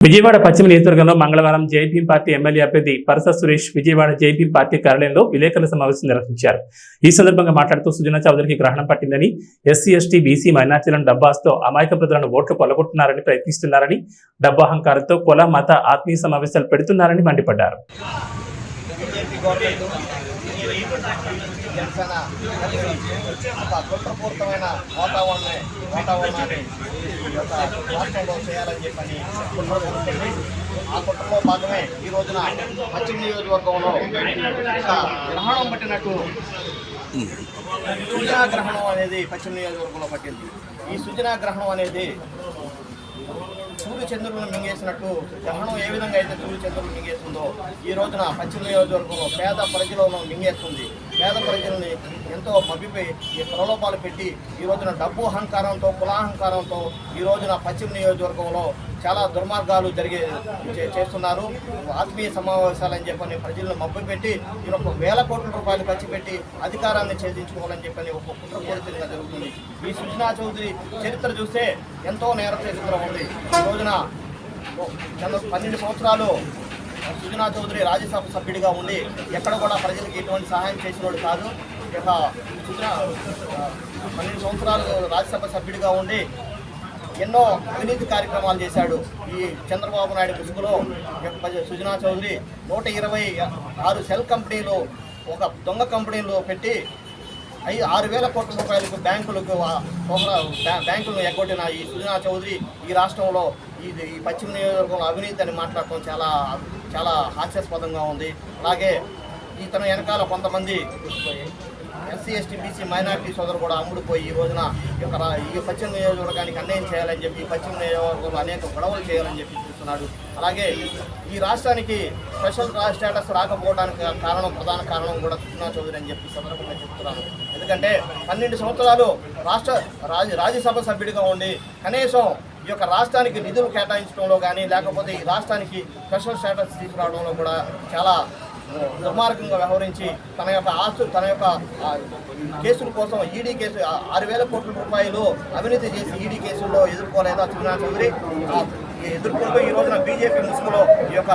విజయవాడ పశ్చిమ నియోజకవర్గంలో మంగళవారం జైపీఎం పార్టీ ఎమ్మెల్యే అభ్యర్థి పరస సురేష్ విజయవాడ జైభీం పార్టీ కార్యాలయంలో విలేకరుల సమావేశం నిర్వహించారు. ఈ సందర్భంగా మాట్లాడుతూ సుజనా చౌదరికి గ్రహణం పట్టిందని ఎస్సీ ఎస్టీ బీసీ మైనార్టీలను డబ్బాస్తో అమాయక ప్రజలను ఓట్లు కొలగొట్టున్నారని ప్రయత్నిస్తున్నారని డబ్బాహంకారంతో కుల మత ఆత్మీయ సమావేశాలు పెడుతున్నారని మండిపడ్డారు. జనసేన ఒక కుట్రపూరితమైన వాతావరణాన్ని వాతావరణాన్ని ఈ యొక్క రాష్ట్రంలో చేయాలని చెప్పని కుట్ర ఆ కుట్రలో భాగమే ఈ రోజున పశ్చిమ నియోజకవర్గంలో గ్రహణం పట్టినట్టు సుజనా గ్రహణం అనేది పశ్చిమ నియోజకవర్గంలో పట్టింది. ఈ సుజనా గ్రహణం అనేది సూర్య చంద్రులను మింగేసినట్టు గ్రహణం ఏ విధంగా అయితే సూర్య చంద్రులను మింగేస్తుందో ఈ రోజున పశ్చిమ నియోజకవర్గంలో పేద ప్రజలను మింగేస్తుంది. పేద ప్రజల్ని ఎంతో మభ్యపోయి ఈ ప్రలోభాలు పెట్టి ఈ రోజున డబ్బు అహంకారంతో కులాహంకారంతో ఈ రోజున పశ్చిమ నియోజకవర్గంలో చాలా దుర్మార్గాలు జరిగే చేస్తున్నారు. ఆత్మీయ సమావేశాలని చెప్పని ప్రజలను మభ్యపెట్టి ఈ ఒక వేల కోట్ల రూపాయలు ఖర్చు పెట్టి అధికారాన్ని ఛేదించుకోవాలని చెప్పని ఒక కుట్రపూరితంగా జరుగుతుంది. ఈ సుజనా చౌదరి చరిత్ర చూస్తే ఎంతో నేర చరిత్ర ఉంది. ఈ రోజున పన్నెండు సంవత్సరాలు సుజనా చౌదరి రాజ్యసభ సభ్యుడిగా ఉండి ఎక్కడ కూడా ప్రజలకు ఎటువంటి సహాయం చేసినోడు కాదు. ఇక సుజనా పన్నెండు సంవత్సరాలు రాజ్యసభ సభ్యుడిగా ఉండి ఎన్నో అవినీతి కార్యక్రమాలు చేశాడు ఈ చంద్రబాబు నాయుడు ముసుగులో. సుజనా చౌదరి నూట ఇరవై ఆరు సెల్ కంపెనీలు ఒక దొంగ కంపెనీలో పెట్టి ఐదు ఆరు వేల కోట్ల రూపాయలకు బ్యాంకులకు బ్యాంకులను ఎగ్గొట్టిన ఈ సుజనా చౌదరి ఈ రాష్ట్రంలో ఇది ఈ పశ్చిమ నియోజకవర్గంలో అవినీతి అని మాట్లాడటం చాలా చాలా హాస్యాస్పదంగా ఉంది. అలాగే ఇతను వెనకాల కొంతమంది ఎస్సీ ఎస్టీ బీసీ మైనార్టీ సోదరు కూడా అమ్ముడుపోయి ఈ రోజున ఈ యొక్క ఈ పశ్చిమ నియోజకవర్గానికి అన్యాయం చేయాలని చెప్పి పశ్చిమ నియోజకవర్గంలో అనేక గొడవలు చేయాలని చెప్పి చేస్తున్నాడు. అలాగే ఈ రాష్ట్రానికి స్పెషల్ రా- స్టేటస్ రాకపోవడానికి కారణం ప్రధాన కారణం కూడా కృష్ణా చౌదరి అని చెప్పి సందర్భంగా చెప్తున్నాను. ఎందుకంటే పన్నెండు సంవత్సరాలు రాష్ట్ర రాజ రాజ్యసభ సభ్యుడిగా ఉండి కనీసం ఈ యొక్క రాష్ట్రానికి నిధులు కేటాయించడంలో కానీ లేకపోతే ఈ రాష్ట్రానికి స్పెషల్ స్టేటస్ తీసుకురావడంలో కూడా చాలా దుర్మార్గంగా వ్యవహరించి తన యొక్క ఆస్తు తన యొక్క కేసుల కోసం ఈడీ కేసు ఆరు వేల కోట్ల రూపాయలు అవినీతి చేసి ఈడీ కేసుల్లో ఎదుర్కోలేదా సుజనా చౌదరి? ఎదుర్కొంటూ ఈ రోజున బీజేపీ ముసుగులో ఈ యొక్క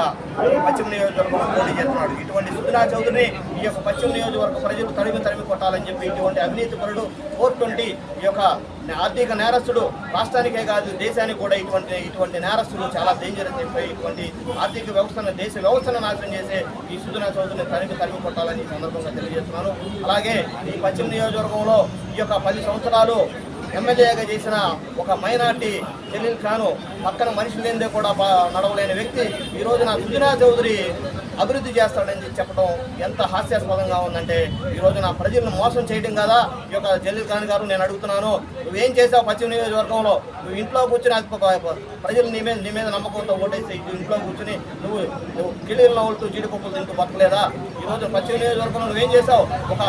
పశ్చిమ నియోజకవర్గంలో పోటీ చేస్తున్నాడు. ఇటువంటి సుజనా చౌదరిని ఈ యొక్క పశ్చిమ నియోజకవర్గ ప్రజలు తరిమి తరిమి కొట్టాలని చెప్పి ఇటువంటి అవినీతి పరుడు ఫోర్ ట్వంటీ ఈ యొక్క ఆర్థిక నేరస్తుడు రాష్ట్రానికే కాదు దేశానికి కూడా ఇటువంటి ఇటువంటి నేరస్తులు చాలా డేంజర్ అని చెప్పి ఇటువంటి ఆర్థిక వ్యవస్థను దేశ వ్యవస్థను నాశనం చేసే ఈ సుజనా చౌదరిని తరిమి తరిమి కొట్టాలని ఈ సందర్భంగా తెలియజేస్తున్నాను. అలాగే ఈ పశ్చిమ నియోజకవర్గంలో ఈ యొక్క పది సంవత్సరాలు ఎమ్మెల్యేగా చేసిన ఒక మైనార్టీ జలీల్ ఖాను పక్కన మనిషి లేనిదే కూడా నడవలేని వ్యక్తి. ఈ రోజున సుజనా చౌదరి అభివృద్ధి చేస్తాడని చెప్పడం ఎంత హాస్యాస్పదంగా ఉందంటే ఈ రోజున ప్రజలను మోసం చేయడం కదా? ఈ యొక్క జలీల్ ఖాన్ గారు నేను అడుగుతున్నాను. నువ్వేం చేసావు పశ్చిమ నియోజకవర్గంలో? నువ్వు ఇంట్లో కూర్చుని ప్రజలు నీ మీద నీ మీద నమ్మకంతో ఓటేసి ఇంట్లో కూర్చుని నువ్వు నువ్వు కిలీలు నవ్వులుతూ జీడిపప్పులు తింటూ బతకలేదా? ఈ రోజు పశ్చిమ నియోజకవర్గంలో నువ్వేం చేసావు? ఒక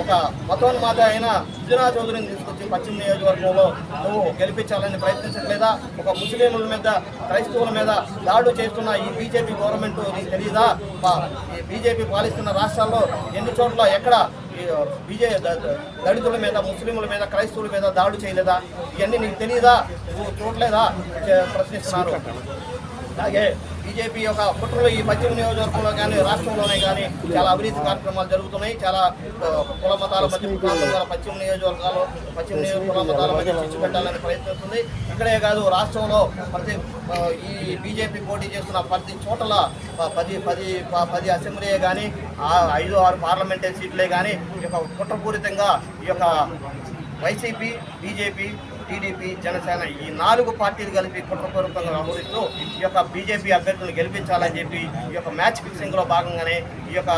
ఒక మతోన్మాత అయిన సుజనా చౌదరిని తీసుకొచ్చి పశ్చిమ నియోజకవర్గంలో నువ్వు గెలిపించాలని ప్రయత్నించట్లేదా? ఒక ముస్లింల మీద క్రైస్తవుల మీద దాడులు చేస్తున్న ఈ బీజేపీ గవర్నమెంట్ నీకు తెలియదా ఈ బీజేపీ పాలిస్తున్న రాష్ట్రాల్లో ఎన్ని చోట్ల ఎక్కడ ఈ బీజే దళితుల మీద ముస్లింల మీద క్రైస్తవుల మీద దాడులు చేయలేదా? ఇవన్నీ నీకు తెలియదా నువ్వు చూడలేదా? ప్రశ్నిస్తున్నారు. అలాగే బీజేపీ యొక్క కుట్రలు ఈ పశ్చిమ నియోజకవర్గంలో కానీ రాష్ట్రంలోనే కానీ చాలా అవినీతి కార్యక్రమాలు జరుగుతున్నాయి. చాలా కుల మతాల మధ్య పశ్చిమ నియోజకవర్గాలు పశ్చిమ నియోజక కుల మతాల మధ్య చిచ్చు పెట్టాలని ప్రయత్నిస్తుంది. ఇక్కడే కాదు రాష్ట్రంలో ప్రతి ఈ బీజేపీ పోటీ చేస్తున్న ప్రతి చోటల పది పది పది అసెంబ్లీ కానీ ఐదు ఆరు పార్లమెంటరీ సీట్లే కానీ ఈ యొక్క కుట్రపూరితంగా ఈ యొక్క వైసీపీ బీజేపీ టీడీపీ జనసేన ఈ నాలుగు పార్టీలు కలిపి కుట్రపూర్వకంగా వ్యవహరిస్తూ ఈ యొక్క బీజేపీ అభ్యర్థులను గెలిపించాలని చెప్పి ఈ యొక్క మ్యాచ్ ఫిక్సింగ్లో భాగంగానే ఈ యొక్క